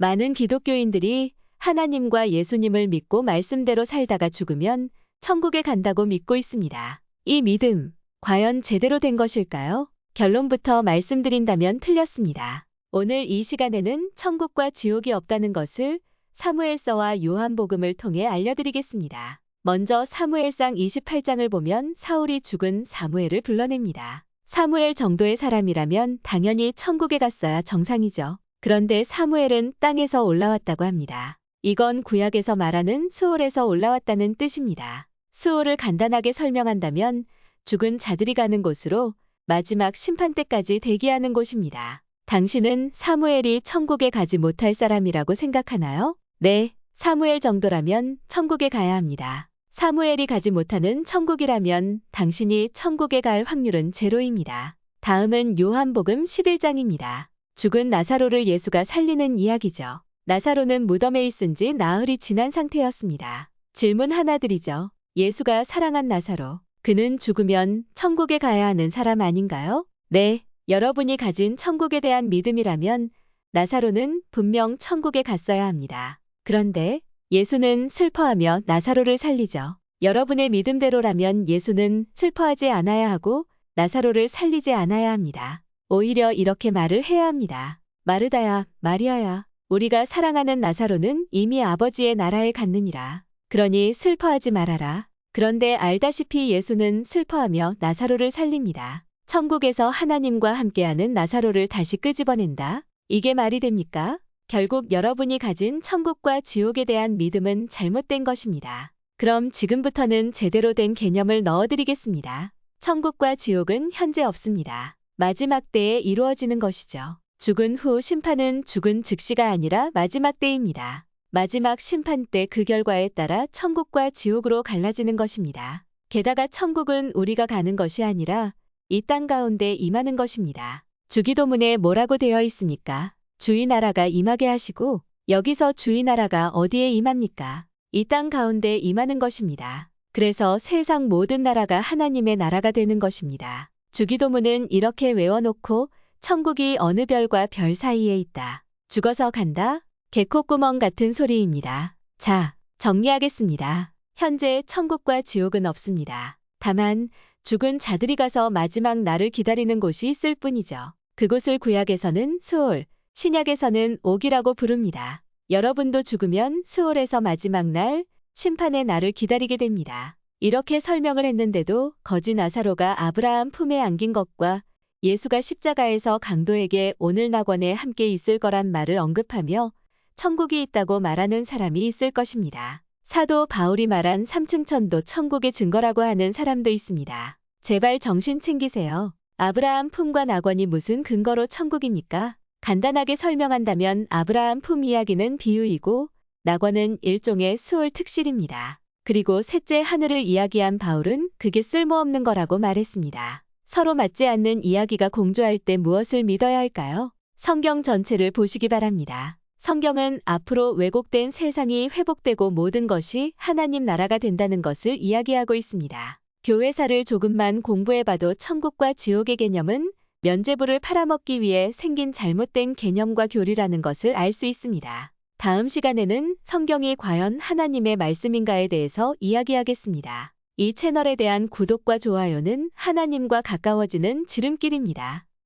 많은 기독교인들이 하나님과 예수님을 믿고 말씀대로 살다가 죽으면 천국에 간다고 믿고 있습니다. 이 믿음, 과연 제대로 된 것일까요? 결론부터 말씀드린다면 틀렸습니다. 오늘 이 시간에는 천국과 지옥이 없다는 것을 사무엘서와 요한복음을 통해 알려드리겠습니다. 먼저 사무엘상 28장을 보면 사울이 죽은 사무엘을 불러냅니다. 사무엘 정도의 사람이라면 당연히 천국에 갔어야 정상이죠. 그런데 사무엘은 땅에서 올라왔다고 합니다. 이건 구약에서 말하는 수월에서 올라왔다는 뜻입니다. 수월을 간단하게 설명한다면 죽은 자들이 가는 곳으로 마지막 심판 때까지 대기하는 곳입니다. 당신은 사무엘이 천국에 가지 못할 사람이라고 생각하나요? 네, 사무엘 정도라면 천국에 가야 합니다. 사무엘이 가지 못하는 천국이라면 당신이 천국에 갈 확률은 제로입니다. 다음은 요한복음 11장입니다. 죽은 나사로를 예수가 살리는 이야기죠. 나사로는 무덤에 있은 지 나흘이 지난 상태였습니다. 질문 하나 드리죠. 예수가 사랑한 나사로, 그는 죽으면 천국에 가야 하는 사람 아닌가요? 네, 여러분이 가진 천국에 대한 믿음이라면 나사로는 분명 천국에 갔어야 합니다. 그런데 예수는 슬퍼하며 나사로를 살리죠. 여러분의 믿음대로라면 예수는 슬퍼하지 않아야 하고 나사로를 살리지 않아야 합니다. 오히려 이렇게 말을 해야 합니다. 마르다야, 마리아야, 우리가 사랑하는 나사로는 이미 아버지의 나라에 갔느니라. 그러니 슬퍼하지 말아라. 그런데 알다시피 예수는 슬퍼하며 나사로를 살립니다. 천국에서 하나님과 함께하는 나사로를 다시 끄집어낸다? 이게 말이 됩니까? 결국 여러분이 가진 천국과 지옥에 대한 믿음은 잘못된 것입니다. 그럼 지금부터는 제대로 된 개념을 넣어드리겠습니다. 천국과 지옥은 현재 없습니다. 마지막 때에 이루어지는 것이죠. 죽은 후 심판은 죽은 즉시가 아니라 마지막 때입니다. 마지막 심판 때 그 결과에 따라 천국과 지옥으로 갈라지는 것입니다. 게다가 천국은 우리가 가는 것이 아니라 이 땅 가운데 임하는 것입니다. 주기도문에 뭐라고 되어 있습니까? 주의 나라가 임하게 하시고 여기서 주의 나라가 어디에 임합니까? 이 땅 가운데 임하는 것입니다. 그래서 세상 모든 나라가 하나님의 나라가 되는 것입니다. 주기도문은 이렇게 외워놓고 천국이 어느 별과 별 사이에 있다. 죽어서 간다? 개코구멍 같은 소리입니다. 자, 정리하겠습니다. 현재 천국과 지옥은 없습니다. 다만 죽은 자들이 가서 마지막 날을 기다리는 곳이 있을 뿐이죠. 그곳을 구약에서는 수올, 신약에서는 옥이라고 부릅니다. 여러분도 죽으면 수올에서 마지막 날, 심판의 날을 기다리게 됩니다. 이렇게 설명을 했는데도 거지 나사로가 아브라함 품에 안긴 것과 예수가 십자가에서 강도에게 오늘 낙원에 함께 있을 거란 말을 언급하며 천국이 있다고 말하는 사람이 있을 것입니다. 사도 바울이 말한 삼층천도 천국의 증거라고 하는 사람도 있습니다. 제발 정신 챙기세요. 아브라함 품과 낙원이 무슨 근거로 천국입니까? 간단하게 설명한다면 아브라함 품 이야기는 비유이고 낙원은 일종의 수월 특실입니다. 그리고 셋째 하늘을 이야기한 바울은 그게 쓸모없는 거라고 말했습니다. 서로 맞지 않는 이야기가 공조할 때 무엇을 믿어야 할까요? 성경 전체를 보시기 바랍니다. 성경은 앞으로 왜곡된 세상이 회복되고 모든 것이 하나님 나라가 된다는 것을 이야기하고 있습니다. 교회사를 조금만 공부해봐도 천국과 지옥의 개념은 면제부를 팔아먹기 위해 생긴 잘못된 개념과 교리라는 것을 알 수 있습니다. 다음 시간에는 성경이 과연 하나님의 말씀인가에 대해서 이야기하겠습니다. 이 채널에 대한 구독과 좋아요는 하나님과 가까워지는 지름길입니다.